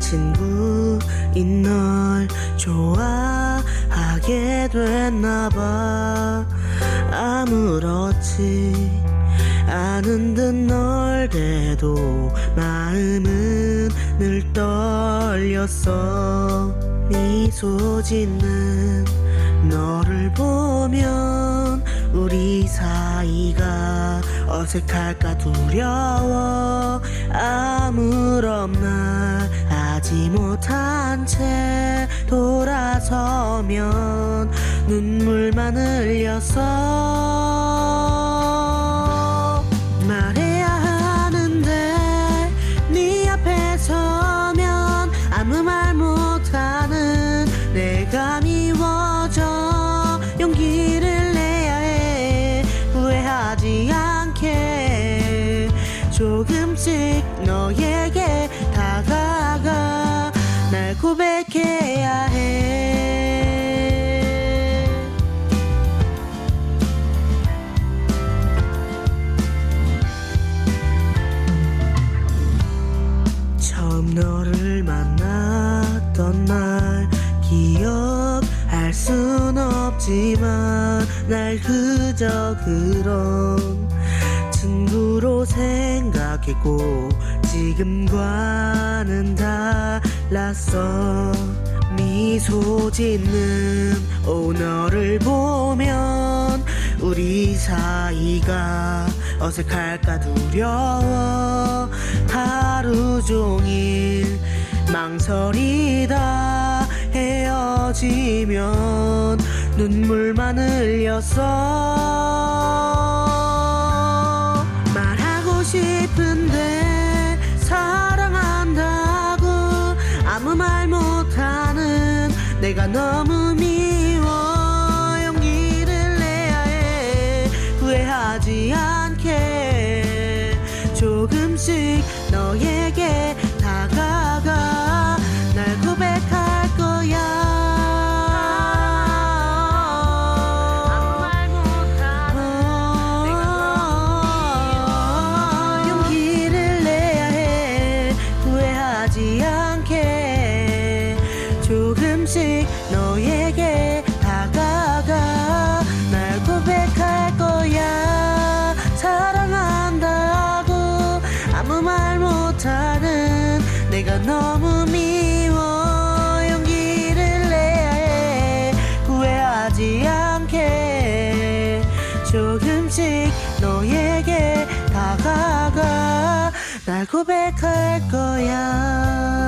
친구인 널 좋아하게 됐나봐. 아무렇지 않은 듯 널 대도 마음은 늘 떨렸어. 미소 짓는 너를 보면 우리 사이가 어색할까 두려워. 아무런 말 하지 못한 채 돌아서면 눈물만 흘렸어 조금씩 너에게 다가가 날 고백해야 해. 처음 너를 만났던 날 기억할 순 없지만 날 그저 그런 생각했고 지금과는 달랐어 미소 짓는 오너를 보면 우리 사이가 어색할까 두려워. 하루 종일 망설이다 헤어지면 눈물만 흘렸어 싶은데 사랑한다고 아무 말 못하는 내가 너무 미워. 용기를 내야 해. 후회하지 않게. 조금씩 너에게 조금씩 너에게 다가가 날 고백할 거야. 사랑한다고 아무 말 못하는 내가 너무 미워. 용기를 내야 해 후회하지 않게. 조금씩 너에게 다가가 날 고백할 거야